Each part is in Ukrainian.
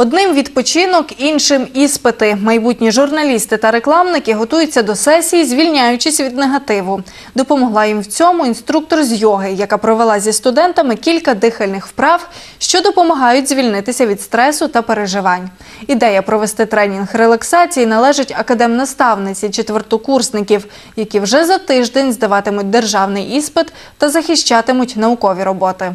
Одним відпочинок, іншим іспити. Майбутні журналісти та рекламники готуються до сесії, звільняючись від негативу. Допомогла їм в цьому інструктор з йоги, яка провела зі студентами кілька дихальних вправ, що допомагають звільнитися від стресу та переживань. Ідея провести тренінг релаксації належить академнаставниці четвертокурсників, які вже за тиждень здаватимуть державний іспит та захищатимуть наукові роботи.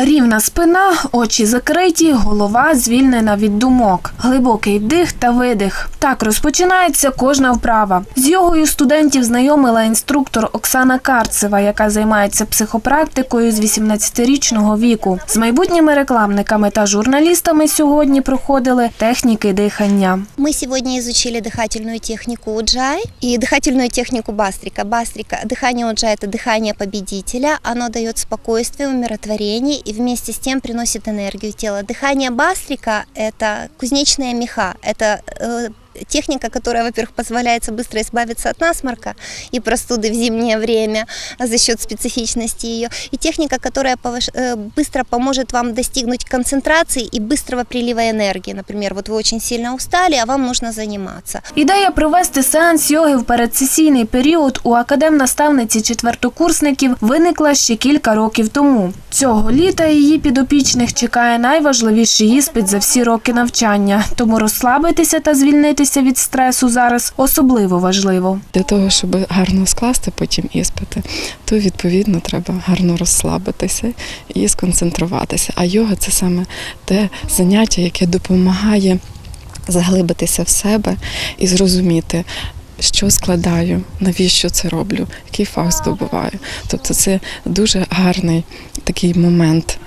Рівна спина, очі закриті, голова звільнена від думок. Глибокий вдих та видих. Так розпочинається кожна вправа. З йогою студентів знайомила інструктор Оксана Карцева, яка займається психопрактикою з 18-річного віку. З майбутніми рекламниками та журналістами сьогодні проходили техніки дихання. Мы сегодня изучили дыхательную технику Уджай и дыхательную технику Бастрика. Бастрика, дыхание Уджай – это дыхание победителя, оно дает спокойствие, умиротворение и вместе с тем приносит энергию в тело. Дыхание Бастрика – это кузнечная меха, это э, техника, которая, во-первых, позволяет быстро избавиться от насморка и простуды в зимнее время за счет специфичности ее, и техника, которая повыш- э, быстро поможет вам достигнуть концентрации и быстрого прилива энергии. Например, вот вы очень сильно устали, а вам нужно заниматься. Ідея провести сеанс йоги в передсесійний період у академнаставниці четвертокурсників виникла ще кілька років тому. Цього літа її підопічних чекає найважливіший іспит за всі роки навчання, тому розслабитися та звільнитися від стресу зараз особливо важливо. Для того, щоб гарно скласти потім іспити, то відповідно треба гарно розслабитися і сконцентруватися. А йога це саме те заняття, яке допомагає заглибитися в себе і зрозуміти. Що складаю, навіщо це роблю, який фах здобуваю. Тобто це дуже гарний такий момент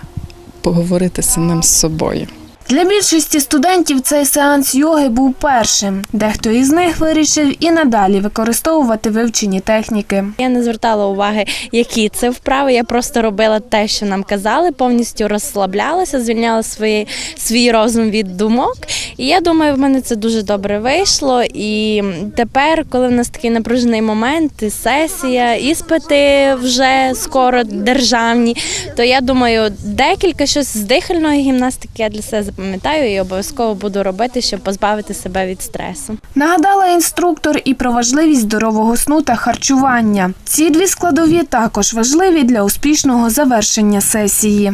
поговорити самим з собою. Для більшості студентів цей сеанс йоги був першим. Дехто із них вирішив і надалі використовувати вивчені техніки. Я не звертала уваги, які це вправи. Я просто робила те, що нам казали, повністю розслаблялася, звільняла свої, свій розум від думок. І я думаю, в мене це дуже добре вийшло. І тепер, коли в нас такий напружений момент, і сесія, іспити вже скоро державні, то я думаю, декілька щось з дихальної гімнастики я для себе запам'ятаю і обов'язково буду робити, щоб позбавити себе від стресу. Нагадала інструктор і про важливість здорового сну та харчування. Ці дві складові також важливі для успішного завершення сесії.